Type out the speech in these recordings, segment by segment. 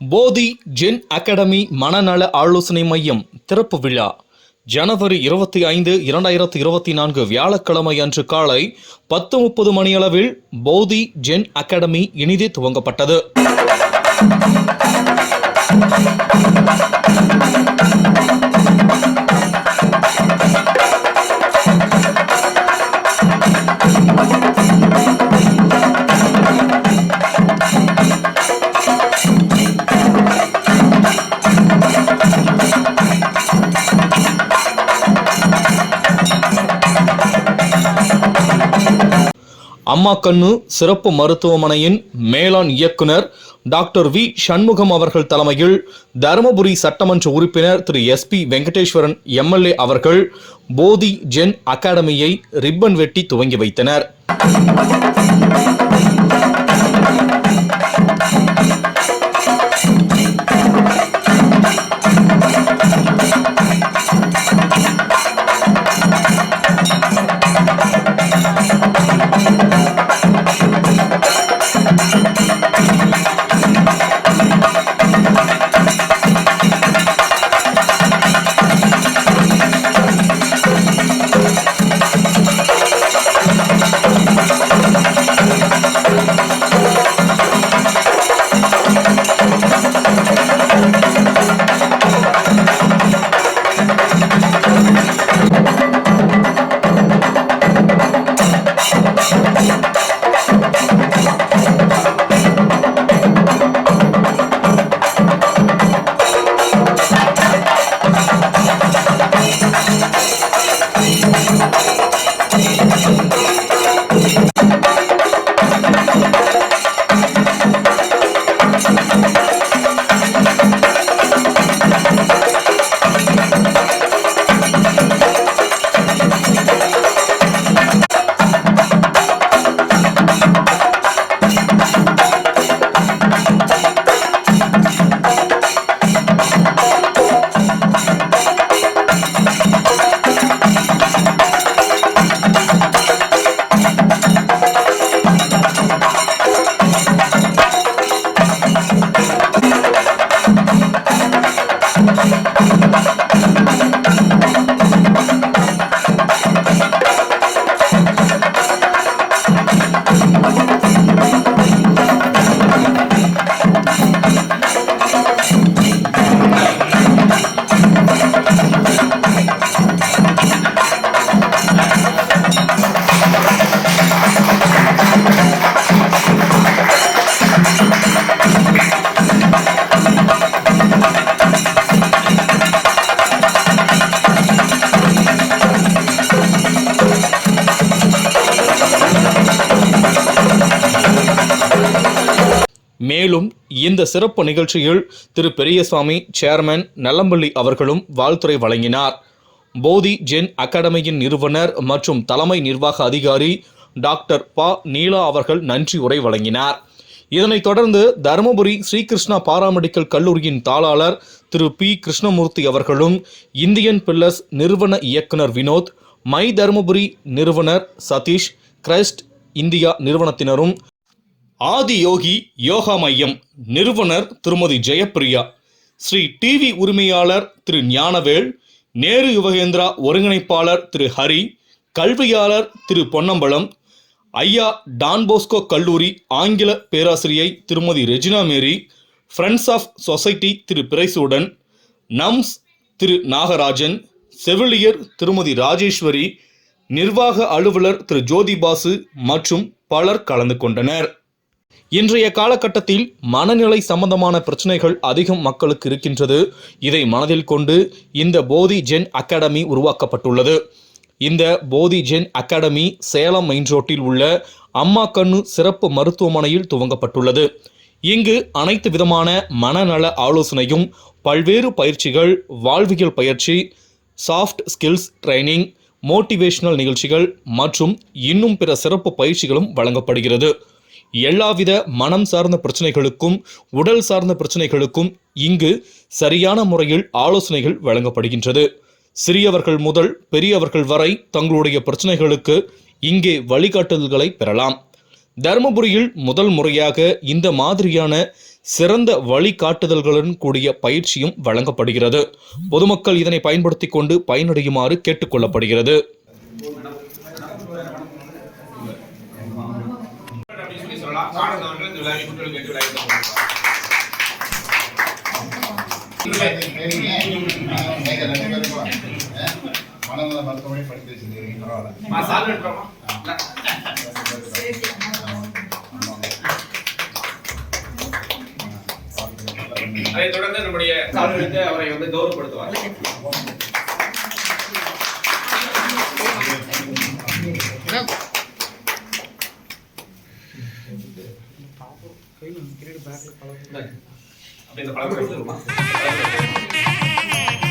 போதி gen academy மனநல ஆலோசனை மையம் திறப்பு விழா. ஜனவரி இருபத்தி ஐந்து இரண்டாயிரத்தி இருபத்தி நான்கு வியாழக்கிழமை அன்று காலை பத்து முப்பது மணியளவில் போதி ஜென் அகாடமி இனிதே துவங்கப்பட்டது. அம்மா கண்ணு சிறப்பு மருத்துவமனையின் மேலாண் இயக்குனர் டாக்டர் வி. சண்முகம் அவர்கள் தலைமையில் தருமபுரி சட்டமன்ற உறுப்பினர் Thiru. S. P. Venkateswaran MLA அவர்கள் போதி ஜென் அகாடமியை ரிப்பன் வெட்டி துவங்கி வைத்தனர். மேலும் இந்த சிறப்பு நிகழ்ச்சியில் திரு பெரியசாமி சேர்மன் நல்லம்பள்ளி அவர்களும் வாழ்த்துறை வழங்கினார். போதி ஜென் அகாடமியின் நிறுவனர் மற்றும் தலைமை நிர்வாக அதிகாரி டாக்டர் ப. நீலா அவர்கள் நன்றி உரை வழங்கினார். இதனைத் தொடர்ந்து தருமபுரி ஸ்ரீகிருஷ்ணா பாராமெடிக்கல் கல்லூரியின் தாளாளர் திரு பி. கிருஷ்ணமூர்த்தி அவர்களும் இந்தியன் பில்லர்ஸ் நிறுவன இயக்குனர் வினோத் மை தருமபுரி நிறுவனர் சதீஷ் கிரைஸ்ட் இந்தியா நிறுவனத்தினரும் ஆதி யோகி யோகா மையம் நிறுவனர் திருமதி ஜெயப்பிரியா ஸ்ரீ டிவி உரிமையாளர் திரு ஞானவேல் நேரு யுவகேந்திரா ஒருங்கிணைப்பாளர் திரு ஹரி கல்வியாளர் திரு பொன்னம்பலம் ஐயா டான்போஸ்கோ கல்லூரி ஆங்கில பேராசிரியை Thirumathi Regina Mary friends of society Thiru பிரைசூடன் நம்ஸ் திரு நாகராஜன் செவிலியர் திருமதி ராஜேஸ்வரி நிர்வாக அலுவலர் திரு ஜோதிபாசு மற்றும் பலர் கலந்து கொண்டனர். இன்றைய காலகட்டத்தில் மனநிலை சம்பந்தமான பிரச்சனைகள் அதிகம் மக்களுக்கு இருக்கின்றது. இதை மனதில் கொண்டு இந்த போதி ஜென் அகாடமி உருவாக்கப்பட்டுள்ளது. இந்த போதி ஜென் அகாடமி சேலம் மெயின் ரோட்டில் உள்ள அம்மா கண்ணு சிறப்பு மருத்துவமனையில் துவங்கப்பட்டுள்ளது. இங்கு அனைத்து விதமான மனநல ஆலோசனையும் பல்வேறு பயிற்சிகள் வாழ்வியல் பயிற்சி சாஃப்ட் ஸ்கில்ஸ் ட்ரைனிங் மோட்டிவேஷனல் நிகழ்ச்சிகள் மற்றும் இன்னும் பிற சிறப்பு பயிற்சிகளும் வழங்கப்படுகிறது. எல்லாவித மனம் சார்ந்த பிரச்சனைகளுக்கும் உடல் சார்ந்த பிரச்சனைகளுக்கும் இங்கு சரியான முறையில் ஆலோசனைகள் வழங்கப்படுகின்றது. சிறியவர்கள் முதல் பெரியவர்கள் வரை தங்களுடைய பிரச்சனைகளுக்கு இங்கே வழிகாட்டுதல்களை பெறலாம். தருமபுரியில் முதல் முறையாக இந்த மாதிரியான சிறந்த வழிகாட்டுதல்களுடன் கூடிய பயிற்சியும் வழங்கப்படுகிறது. பொதுமக்கள் இதனை பயன்படுத்திக் கொண்டு பயனடையுமாறு கேட்டுக்கொள்ளப்படுகிறது அப்படின்னு சொல்லி சொல்லலாம் இந்த விழாவை கேட்டு மனநல மருத்துவமனை படித்து வச்சிருக்கீங்க பரவாயில்ல அதைத் தொடர்ந்து நம்முடைய அவரை வந்து கௌரவப்படுத்துவார். அப்படி இந்த பழக்கம்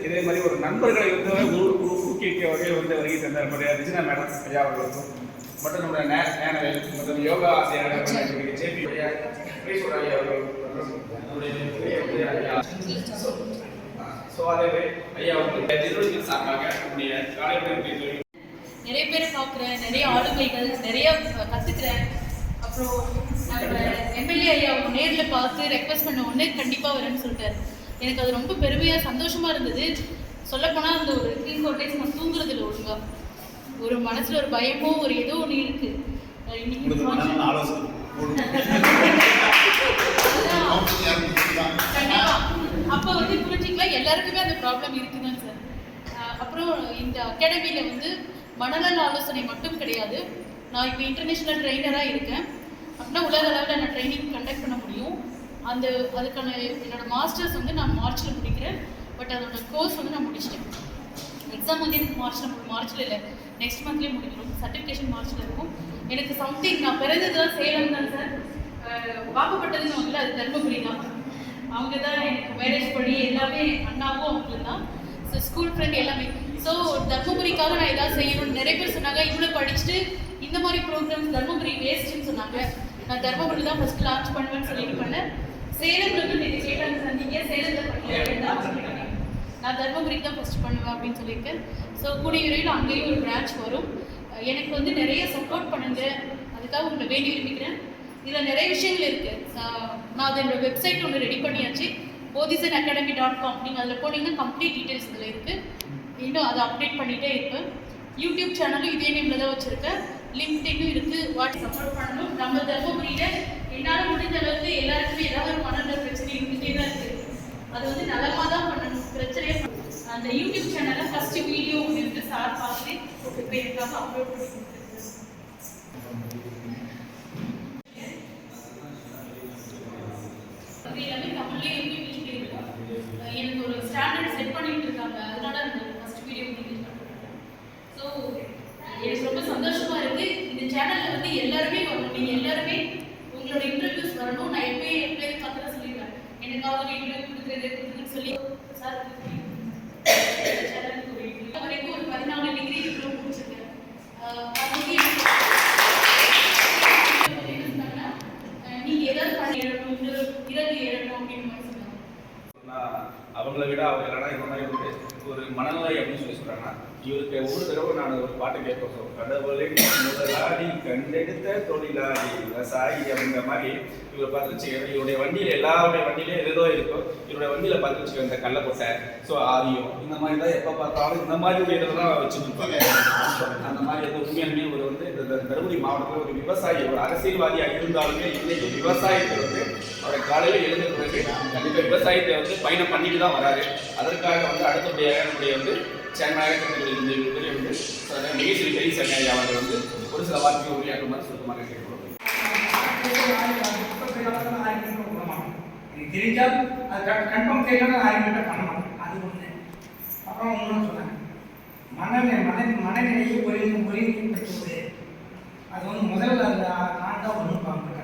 இதே மாதிரி ஒரு நண்பர்களை வந்து ஊக்குவிக்க வகையில் வந்து வருகை தந்த நம்முடைய ரிஜினா மேடம் ஐயா அவர்களுக்கும் மற்றும் நம்முடைய நே- ஞானவேல் மற்றும் யோகா ஆசிரியர்கள் ஜேபி ஐயா கிரீஸ்வர ஐயா அவர்களுக்கும் மற்றும் நம்முடைய பெரிய ஐயா ஸோ ஐயா சார்பாக நம்முடைய நிறைய பேரை பார்க்குறேன் நிறைய ஆளுமைகள் நிறைய அஹ், கத்துக்கிறேன் அப்புறம் நம்ம எம்எல்ஏ ஐயா அவங்க நேரில் பார்த்து ரெக்வஸ்ட் பண்ண உடனே கண்டிப்பாக வரேன்னு சொல்லிட்டாரு. எனக்கு அது ரொம்ப பெருமையாக சந்தோஷமா இருந்தது. சொல்லப்போனால் அந்த ஒரு த்ரீ ஃபோர் டேஸ் நான் தூங்குறது இல்லை ஒழுங்கா. ஒரு மனசுல ஒரு பயமோ ஒரு ஏதோ ஒன்று இருக்கு. அஹ் இன்னைக்கு function- அதுதான். கவுன்சில் யாரும் கொடுத்துருக்காங்க. கண்டிப்பா. அப்ப வந்து புரிஞ்சுக்கலாம் எல்லாருக்குமே அந்த ப்ராப்ளம் இருக்குதான் சார் அப்புறம் இந்த அகாடமியில் வந்து மனநல ஆலோசனை மட்டும் கிடையாது. நான் இப்போ இன்டர்நேஷ்னல் ட்ரெயினராக இருக்கேன். அப்படின்னா உலக அளவில் நான் ட்ரைனிங் கண்டக்ட் பண்ண முடியும். அந்த அதுக்கான என்னோட மாஸ்டர்ஸ் வந்து நான் மார்ச்சில் முடிக்கிறேன். பட் அதோட கோர்ஸ் வந்து நான் முடிச்சிட்டேன். எக்ஸாம் வந்து எனக்கு மார்ச்சில் மார்ச்சில் இல்லை நெக்ஸ்ட் மந்த்லேயே முடிஞ்சிடும். சர்டிஃபிகேஷன் மார்ச்சில் இருக்கும். எனக்கு சம்திங் நான் பிறந்ததுலாம் சேலம் தான் சார் வாக்கப்பட்டதுன்னு வந்து அது தர்மபுரி தான். அவங்க தான் எனக்கு மேரேஜ் பண்ணி எல்லாமே அண்ணாவும் அவங்களுக்கு தான். ஸோ ஸ்கூல் ஃப்ரெண்ட் எல்லாமே. ஸோ தர்மபுரிக்காக நான் ஏதாவது செய்யணும்னு நிறைய பேர் சொன்னாங்க. இவ்வளோ படிச்சுட்டு இந்த மாதிரி ப்ரோக்ராம்ஸ் தர்மபுரி வேஸ்ட்டுன்னு சொன்னாங்க. நான் தர்மபுரி தான் ஃபஸ்ட்டு லான்ச் பண்ணுவேன்னு சொல்லிட்டு பண்ணேன் சேலம்ல வந்து நீங்கள் கேட்டாங்க சந்திங்க சேலத்தில் பண்ணி நான் தர்மபுரி தான் ஃபஸ்ட் பண்ணுவேன் அப்படின்னு சொல்லியிருக்கேன் ஸோ கூடிய விரைவில் அங்கேயும் ஒரு பிரான்ச் வரும். எனக்கு வந்து நிறைய சப்போர்ட் பண்ணுங்க. அதுக்காக உங்களை வேண்டி விரும்பிக்கிறேன் இதில் நிறைய விஷயங்கள் இருக்குது நான் அது என்னோட வெப்சைட் ஒன்று ரெடி பண்ணியாச்சு. போதிசன் அகாடமி டாட் காம் நீங்கள் அதில் போனீங்கன்னா கம்ப்ளீட் டீட்டெயில்ஸ் இதில் இருக்குது இன்னும் அதை அப்டேட் பண்ணிகிட்டே இருப்பேன். யூடியூப் சேனலும் இதே நேமில் தான் வச்சுருக்கேன். லிங்க்டினும் இருக்குது வாட்ஸ் சப்போர்ட் பண்ணணும். நம்ம தர்மபுரியில் என்னால் முடிஞ்ச அளவுக்கு எல்லாருக்குமே ஏதாவது ஒரு மனநல பிரச்சனை இருந்துகிட்டே தான் இருக்குது அது வந்து நலமாக தான் பண்ணணும். பிரச்சனையே அந்த யூடியூப் சேனலில் ஃபஸ்ட்டு வீடியோ ஒன்று இருக்குது சார் பார்த்து இப்போ எனக்காக அப்லோட் பண்ணி கொடுத்துருக்கேன் அது எல்லாமே எப்படி இருக்கு இருக்கோம் எனக்கு ஒரு ஸ்டாண்டர்ட் செட் பண்ணிட்டு இருக்காங்க. அதனால அந்த ஃபர்ஸ்ட் வீடியோ இங்கிலீஷ் ஸோ எனக்கு ரொம்ப சந்தோஷமா இருக்கு. இந்த சேனல்ல வந்து எல்லாருமே வரணும் நீங்க எல்லாருமே உங்களோட இன்டர்வியூ வரணும் நான் எப்பயும் என் பேர் கத்துல சொல்லிடுவேன் எனக்காக ஒரு இன்டர்வியூ கொடுக்குறது கொடுக்குறதுன்னு சொல்லி சார் சேனலுக்கு ஒரு interview. வரைக்கும் ஒரு பதினாலு டிகிரி டிப்ளமோ முடிச்சிருக்கேன் அஹ் அது வந்து எனக்கு என்ன சொன்னாங்கன்னா, அஹ் நீங்க ஏதாவது பண்ணி எழுதணும், இந்த இவருக்கு ஒவ்வொரு தடவை நான் ஒரு பாட்டு கேட்பேன் கடவுளின் முதலாளி கண்டெடுத்த தொழிலாளி விவசாயி அப்படிங்கிற மாதிரி இவரை பார்த்து வச்சுக்க இவருடைய வண்டியில எல்லாருடைய வண்டியிலையும் ஏதோ இருக்கும். இவருடைய வண்டியில பார்த்து வச்சுக்க இந்த கள்ளக்கொட்டை ஸோ ஆரியம். இந்த மாதிரி தான் எப்போ பார்த்தாலும் இந்த மாதிரி ஒரு தான் வச்சுருப்பாங்க. அந்த மாதிரி எந்த உண்மையாலுமே ஒரு வந்து இந்த இந்த தருமபுரி மாவட்டத்தில் ஒரு விவசாயி ஒரு அரசியல்வாதியாக இருந்தாலுமே இன்னைக்கு விவசாயத்தை வந்து அவரை காலையில் எழுந்த பிறகு கண்டிப்பாக விவசாயத்தை வந்து பயணம் பண்ணிட்டு தான் வராரு. அதற்காக வந்து அடுத்தபடியாக நம்முடைய வந்து சேர்மனாக இந்த பெரிய வந்து மிகச்சிறி பெரிய சங்காய் அவர்கள் வந்து ஒரு சில வார்த்தைகள் உரையாற்றுமாறு சுருக்கமாக கேட்கிறோம் தெரிஞ்சால் அது கன்ஃபார்ம் தெரியலன்னா நான் ஆர்கியூமெண்ட்டை பண்ண மாட்டேன். அது ஒன்று அப்புறம் ஒன்று சொன்னாங்க மனநிலை மன மனநிலையை ஒருங்கி ஒருங்கிணைப்பது அது வந்து முதல்ல அந்த நான் தான் ஒன்றும் பார்க்க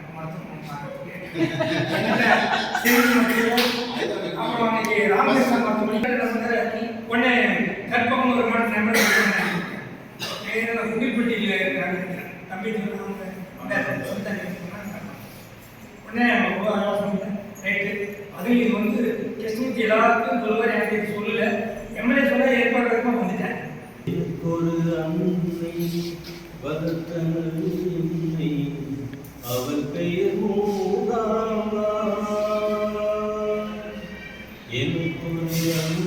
அப்புறம் அன்னைக்கு ராமகிருஷ்ணன் மருத்துவமனை ஒன்று கற்பகம் ஒரு மாட்டு நம்பர் குடிப்பட்டியில் இருக்கிறாங்க தம்பி அவங்க சொந்த உடனே ரைட்டு அதுவும் இது வந்து கிருஷ்ணமூர்த்தி எல்லாருக்கும் சொல்லுவார் எனக்கு இது சொல்லல எம்எல்ஏ சொல்ல ஏற்பாடு வரைக்கும் வந்துட்டேன் ஒரு அன்னை வளர்த்தனை அவள் பெயர் மூதாமா எனக்கு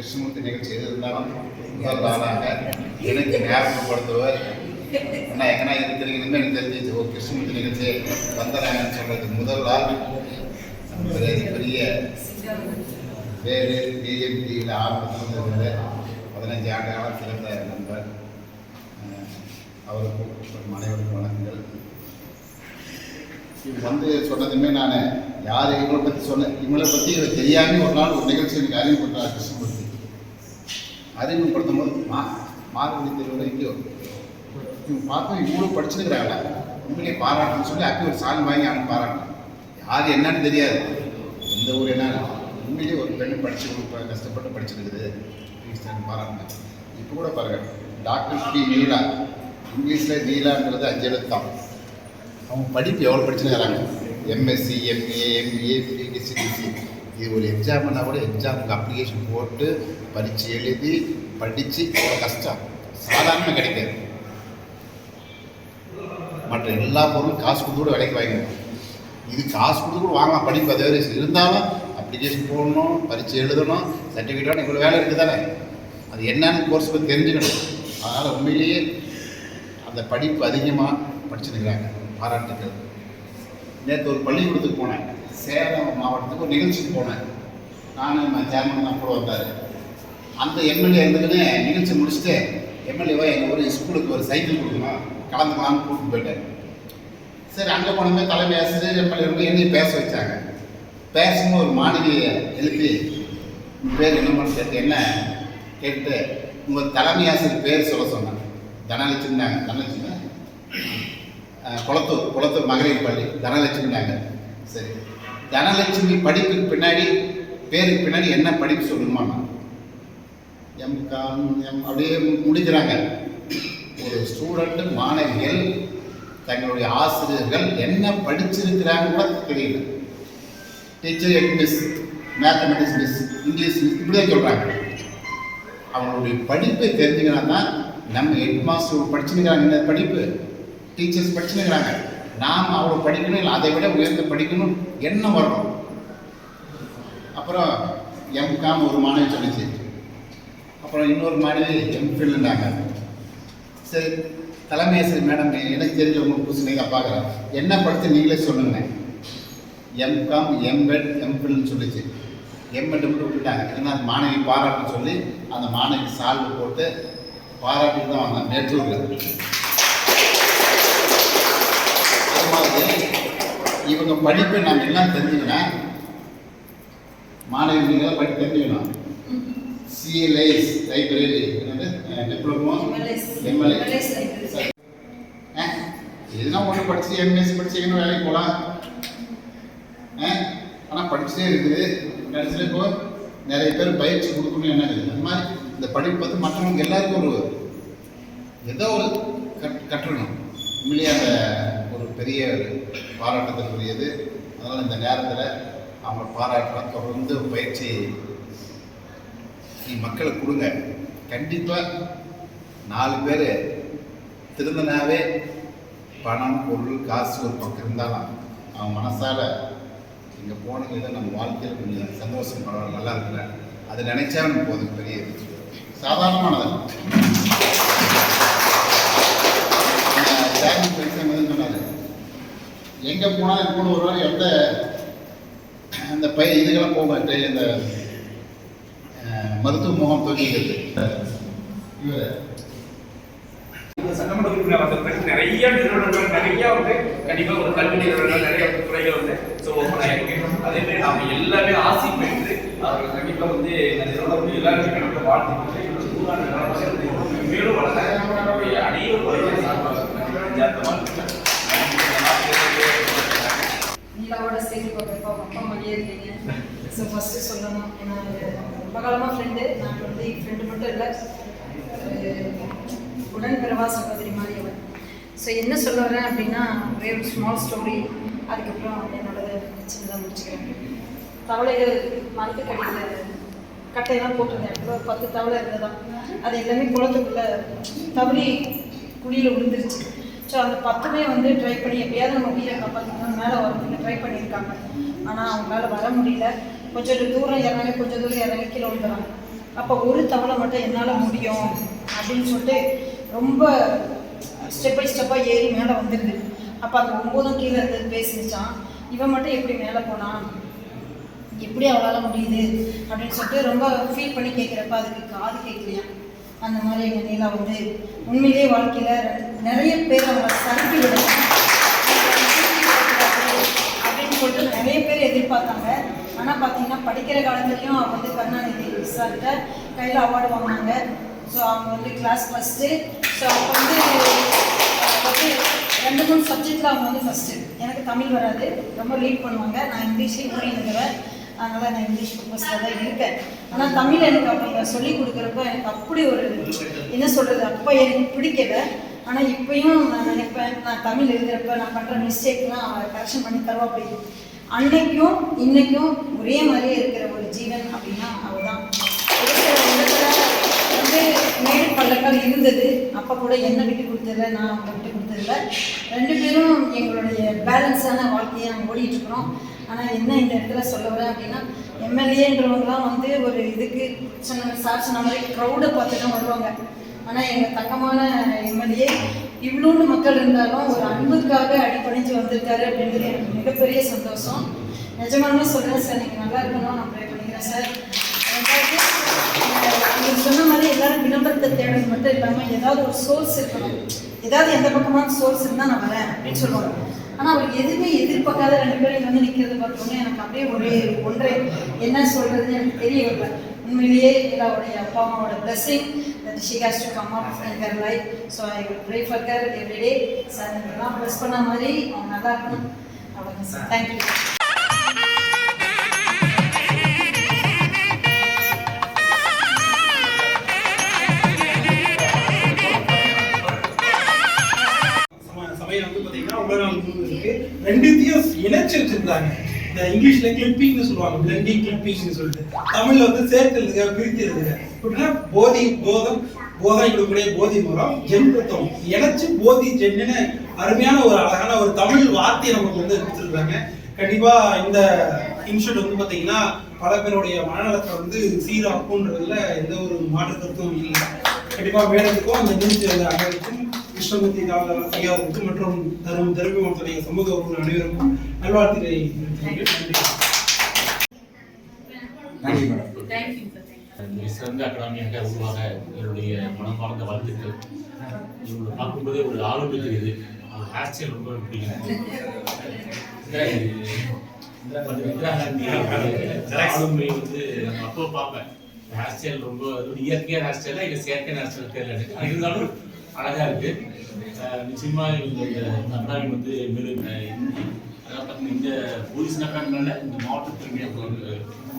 கிருஷ்ணமூர்த்தி நிகழ்ச்சி எது இருந்தாலும் முதல் நாளாக எனக்கு ஞாபகப்படுத்துவர் அண்ணா எங்கன்னா இருக்கிறீங்கன்னு எனக்கு தெரிஞ்சிச்சு. ஓ கிருஷ்ணமூர்த்தி நிகழ்ச்சி வந்தனாங்கன்னு சொல்றது முதல் நாள் பெரிய பெரிய வேறு பிஎம்டியில் ஆரம்பத்தில் இருந்தது பதினஞ்சு ஆண்டு காலம் சிறந்த நண்பர். அஹ் அவருக்கும் அனைவருக்கும் வணக்கங்கள். வந்து சொன்னதுமே நான் யார் இவங்களை பற்றி சொன்ன இவங்களை பற்றி தெரியாமல் ஒரு நாள் ஒரு நிகழ்ச்சி எனக்கு அறிமுகப்படுத்தார் கிருஷ்ணமூர்த்தி. அறிமுகப்படுத்தும் போது மா மார்கழி தெருவில் இங்கேயோ இவங்க பார்த்து இவ்வளோ படிச்சிருக்கிறாங்களா உண்மையிலே பாராட்டணும்னு சொல்லி அப்படி ஒரு சாமி வாங்கி அவனுக்கு பாராட்டணும். யார் என்னன்னு தெரியாது. எந்த ஊர் என்ன உண்மையிலே ஒரு பெண் படிச்சு கஷ்டப்பட்டு படிச்சிருக்குது. கிறிஸ்டியன் பாராட்டினேன் இப்போ கூட பாருங்கள் டாக்டர் பி நீலா. இங்கிலீஷில் நீலான்றது அஞ்சு எழுத்தான் அவங்க படிப்பு எவ்வளோ படிச்சுருக்கிறாங்க? எம்எஸ்சி எம்ஏ எம்ஏ பிடிசிடிசி இது ஒரு எக்ஸாம்னா கூட எக்ஸாமுக்கு அப்ளிகேஷன் போட்டு பரீட்சை எழுதி படித்து அவ்வளோ கஷ்டம். சாதாரணமாக கிடைக்காது. மற்ற எல்லா பொருளும் காசு கொடுத்து கூட விலைக்கு வாங்கணும் இது காசு கொடுத்து கூட வாங்கலாம் படிப்பு அதே வேறு இருந்தாலும் அப்ளிகேஷன் போடணும் பரீட்சை எழுதணும் சர்டிஃபிகேட்டோட இவ்வளோ வேலை இருக்குது தானே அது என்னென்னு கோர்ஸ் பற்றி தெரிஞ்சுக்கணும். அதனால் உண்மையிலேயே அந்த படிப்பு அதிகமாக படிச்சுருக்கிறாங்க பாராட்டுக்கள். நேற்று ஒரு பள்ளிக்கூடத்துக்கு போனேன். சேலம் மாவட்டத்துக்கு ஒரு நிகழ்ச்சிக்கு போனேன். நானும் சேர்மன் தான் கூட வந்தார். அந்த எம்எல்ஏ இருந்துக்குன்னு நிகழ்ச்சி முடிச்சுட்டு எம்எல்ஏவா எங்கள் ஊர் ஸ்கூலுக்கு ஒரு சைக்கிள் கொடுக்கணும்? கலந்துக்கலாம்னு கூப்பிட்டு போயிட்டேன் சரி அங்கே போனோமே தலைமை ஆசிரியர் எம்எல்ஏ இருந்து என்னையும் பேச வச்சாங்க. பேசும்போது ஒரு மாணவியை எழுப்பி உங்கள் பேர் என்னமான்னு கேட்டு என்ன? கேட்டு உங்கள் தலைமை ஆசிரியர் பேர் சொல்ல சொன்னாங்க. தனலட்சுமினாங்க. தனலட்சுமி குளத்தூர் குளத்தூர் மகளிர் பள்ளி. தனலட்சுமினாங்க. சரி. தனலட்சுமி படிப்புக்கு பின்னாடி பேருக்கு பின்னாடி என்ன படிப்பு சொல்லணுமா நான் எம் அப்படியே முடிக்கிறாங்க. ஒரு ஸ்டூடெண்ட் மாணவிகள் தங்களுடைய ஆசிரியர்கள் என்ன படிச்சிருக்கிறாங்க கூட தெரியல. டீச்சர் எட் miss mathematics miss English miss இப்படி சொல்கிறாங்க அவங்களுடைய படிப்பை தெரிஞ்சுக்கினா தான் நம்ம ஹெட் மாஸ்டர் படிச்சுருக்கிறாங்க. இந்த படிப்பு? டீச்சர்ஸ் படிச்சுருக்கிறாங்க. நாம் அவ்வளோ படிக்கணும் இல்லை அதை விட உயர்ந்து படிக்கணும். என்ன வரணும் அப்புறம் எம்காம் ஒரு மாணவி சொல்லிச்சு. அப்புறம் இன்னொரு மாணவி எம்ஃபில்னாங்க சரி தலைமை ஆசிரியர் மேடம் எனக்கு தெரிஞ்ச உங்களுக்கு புதுசு நீங்கள் பார்க்குறேன் என்ன படித்து நீங்களே சொல்லுங்க எம்காம் எம்பெட் எம்ஃபில்னு சொல்லிச்சு. எம்பெட் மட்டும் விட்டுட்டாங்க. ஏன்னா அந்த மாணவி பாராட்டுன்னு சொல்லி அந்த மாணவி சால்வு போட்டு பாராட்டி தான் வந்தாங்க நேற்றூரில் அது மாதிரி இவங்க படிப்பை நம்ம எல்லாம் தெரிஞ்சுக்கணும் மாணவிகளை படி தெரிஞ்சுக்கணும். சிஎல்ஐஸ் லைப்ரரி என்னது? டிப்ளமோ எம்எல்ஏ எதுனா ஒன்று படிச்சு எம்எஸ்சி படிச்சீங்கன்னு வேலைக்கு போகலாம் ஆனால் படிச்சுட்டே இருக்குது. கடைசியில் இப்போ நிறைய பேர் பயிற்சி கொடுக்கணும் என்ன இருக்குது அந்த மாதிரி இந்த படிப்பு வந்து மற்றவங்க எல்லாருக்கும் ஒரு ஏதோ ஒரு கட் கற்றணும் உண்மையிலேயே அந்த ஒரு பெரிய பாராட்டத்திற்குரியது அதனால் இந்த நேரத்தில் அவங்க பாராட்டுறோம் தொடர்ந்து பயிற்சி நீ மக்களை கொடுங்க. கண்டிப்பாக நாலு பேர் திருந்தனாவே பணம் பொருள் காசு ஒரு பக்கம் இருந்தாலும் அவன் மனசால் இங்கே போனவங்க நம்ம வாழ்க்கையில் கொஞ்சம் சந்தோஷம் பரவாயில்ல நல்லா இருக்குல்ல. அதை நினைச்சா நமக்கு போதும் பெரிய சாதாரணமானது? ஜாமி சொன்னார். எங்கே போனாலும் கூட ஒரு எந்த அந்த பை இதுக்கெல்லாம் போக மாட்டேன் இந்த மருத்துவ முகாம் துவங்கிக்கிறது இவர். இந்த சட்டமன்ற உறுப்பினர் வந்த பிறகு நிறைய நிறுவனங்கள் நிறைய வந்து கண்டிப்பா ஒரு கல்வி நிறுவனங்கள் நிறைய துறைகள் வந்து ஸோ ஓப்பன் ஆயிருக்கு. அதே மாதிரி நாம எல்லாமே ஆசி பெற்று அவர்கள் கண்டிப்பா வந்து இந்த நிறுவனம் எல்லாருமே கண்டிப்பா வாழ்த்து மேலும் வளர அனைவரும் சார்பாக. நீலாவோட சேர்ந்து இருக்கீங்க ஸோ சொல்லணும். ஏன்னா ரொம்ப காலமாக ஃப்ரெண்டு நான் வந்து ஃப்ரெண்டு மட்டும் இல்லை உடன் பிறவா சகோதரி மாதிரி அவன் ஸோ என்ன சொல்ல வரேன் அப்படின்னா ஒரே ஒரு ஸ்மால் ஸ்டோரி அதுக்கப்புறம் என்னோட சின்னதாக முடிச்சுக்கிறேன். தவளைகள் மரத்துக்கடியில் கட்டையெல்லாம் போட்டிருந்தேன். அப்புறம் பத்து தவளை இருந்ததான் அது எல்லாமே குளத்துக்குள்ள தவளி குழியில் விழுந்துருச்சு ஸோ அந்த பத்துமே வந்து ட்ரை பண்ணி எப்படியாவது நம்ம உயிரை காப்பாற்றணும் மேலே வரணும்னு ட்ரை பண்ணியிருக்காங்க. ஆனால் அவங்களால வர முடியல. கொஞ்சம் தூரம் இறங்கி கொஞ்சம் தூரம் இறங்கி கீழே விழுந்துறாங்க. அப்போ ஒரு தவளை மட்டும் என்னால் முடியும் அப்படின்னு சொல்லிட்டு ரொம்ப ஸ்டெப் பை ஸ்டெப்பாக ஏறி மேலே வந்துடுது அப்போ அந்த ஒம்போதும் கீழே இருந்தது பேசிச்சான் இவன் மட்டும் எப்படி மேலே போனான்? எப்படி அவளால் முடியுது? அப்படின்னு சொல்லிட்டு ரொம்ப ஃபீல் பண்ணி கேட்குறப்ப அதுக்கு காது கேட்கலையா? அந்த மாதிரி எங்கள் நீலா வந்து உண்மையிலேயே வாழ்க்கையில் நிறைய பேர் அவங்களை சறுக்கி விடணும் அப்படின்னு சொல்லிட்டு நிறைய பேர் எதிர்பார்த்தாங்க. ஆனால் பார்த்தீங்கன்னா படிக்கிற காலத்துலேயும் அவங்க வந்து கருணாநிதி சார்கிட்ட கையில் அவார்டு வாங்கினாங்க. ஸோ அவங்க வந்து கிளாஸ் ஃபஸ்ட்டு ஸோ அப்போ வந்து வந்து ரெண்டு மூணு சப்ஜெக்டில் அவங்க வந்து ஃபஸ்ட்டு எனக்கு தமிழ் வராது. ரொம்ப லீட் பண்ணுவாங்க. நான் இங்கிலீஷே ஊறி அதனால் நான் இங்கிலீஷ் ஃபஸ்ட்டாக தான் இருக்கேன் ஆனால் தமிழ் எனக்கு அவங்க சொல்லி கொடுக்குறப்ப எனக்கு அப்படி ஒரு என்ன சொல்கிறது அப்போ எனக்கு பிடிக்கல. ஆனால் இப்பயும் நான் நினைப்பேன் நான் தமிழ் எழுதுகிறப்ப நான் பண்ணுற மிஸ்டேக்லாம் கரெக்ஷன் பண்ணி தருவா போய் அன்னைக்கும் இன்னைக்கும் ஒரே மாதிரியே இருக்கிற ஒரு ஜீவன் அப்படின்னா அவள் தான் இருக்கிற வந்து மேடு பள்ளக்கால் இருந்தது. அப்போ கூட என்ன விட்டு கொடுத்ததில்ல நான் அவங்க விட்டு கொடுத்ததில்ல ரெண்டு பேரும் எங்களுடைய பேலன்ஸான வாழ்க்கையை நாங்கள் ஓடிட்டுருக்குறோம் ஆனால் என்ன இந்த இடத்துல சொல்ல வரேன் அப்படின்னா எம்எல்ஏன்றவங்கலாம் வந்து ஒரு இதுக்கு சொன்ன சார் சொன்ன மாதிரி க்ரௌடை பார்த்து தான் வருவாங்க. ஆனால் எங்கள் தங்கமான எம்எல்ஏ இவ்வளோன்னு மக்கள் இருந்தாலும் ஒரு அன்புக்காக அடிப்பணிஞ்சு வந்திருக்காரு அப்படின்றது எனக்கு மிகப்பெரிய சந்தோஷம். நிஜமாலுமே சொல்கிறேன் சார் நீங்கள் நல்லா இருக்கணும் நான் ப்ரே பண்ணிக்கிறேன் சார். நீங்கள் சொன்ன மாதிரி எல்லாரும் விளம்பரத்தை தேவை மட்டும் இல்லாமல் ஏதாவது ஒரு சோர்ஸ் இருக்கணும். ஏதாவது எந்த பக்கமான சோர்ஸ் இருந்தால் நான் வரேன் அப்படின்னு சொல்லுவாங்க. ஆனால் அவர் எதுவுமே எதிர்பார்க்காத ரெண்டு பேரும் வந்து நிற்கிறது பார்த்தோன்னே எனக்கு அப்படியே ஒரே ஒன்றே என்ன சொல்கிறதுன்னு எனக்கு தெரிய வரல உண்மையிலேயே எல்லாருடைய அப்பா அம்மாவோட blessing that she has to come up in her life so I will pray for her every day. Sir நீங்கள்லாம் ப்ளஸ் பண்ண மாதிரி அவங்க நல்லா இருக்கணும் அவ்வளோதான் சார் தேங்க்யூ சம- வந்து ரெண்டுத்தையும் இணைச்சு வச்சிருந்தாங்க இந்த இங்கிலீஷ்ல கிளிப்பிங்னு சொல்லுவாங்க பிளெண்டிங் கிளிப்பிங்னு சொல்லிட்டு. தமிழ்ல வந்து சேர்த்து எழுதுக பிரித்து அப்படின்னா போதி போதம் போதம் கொடுக்கக்கூடிய போதி மரம் ஜென் தத்துவம் இணைச்சு போதி ஜென்னு அருமையான ஒரு அழகான ஒரு தமிழ் வார்த்தையை நமக்கு வந்து கொடுத்துருக்காங்க. கண்டிப்பா இந்த இன்ஸ்டியூட் வந்து பாத்தீங்கன்னா பல பேருடைய மனநலத்தை வந்து சீராக்குன்றதுல எந்த ஒரு மாற்று கருத்தும் இல்லை. கண்டிப்பா மேடத்துக்கும் அந்த நியூஸ் அனைவருக்கும் கிருஷ்ணமூர்த்தி காவலர் ஐயாவுக்கும் மற்றும் தரும் தருமபுரி மாவட்டத்துடைய சமூக உறவுகள் அனைவருக்கும் நல்வாழ்த்துக்களை நன்றி மேடம் சிறந்த அகாடமியாக உருவாக என்னுடைய மனமார்ந்த வாழ்த்துக்கள். இவங்களை பார்க்கும்போதே ஒரு ஆளுமை தெரியுது ஹேர் ஸ்டைல் ரொம்ப பிடிக்கும் இந்திரா காந்தி. ஆளுமை வந்து அப்போ பார்ப்பேன். ஹேர் ஸ்டைல் ரொம்ப இயற்கையான ஹேர் ஸ்டைலா இல்லை செயற்கையான ஹேர் ஸ்டைல் தெரியல இருந்தாலும் அழகா இருக்கு. அஹ் நிச்சயமா இவங்க இந்த அகாடமி வந்து மேலும் இந்த- அதாவது பார்த்தீங்கன்னா இந்த போலீஸ் அகாடமினால இந்த மாவட்ட பெருமையாக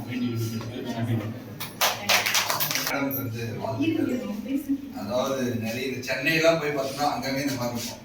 வேண்டி அதாவது நிறைய சென்னையெல்லாம் போய் பார்த்தோம்னா அங்கங்கே இந்த மாதிரி இருக்கும்.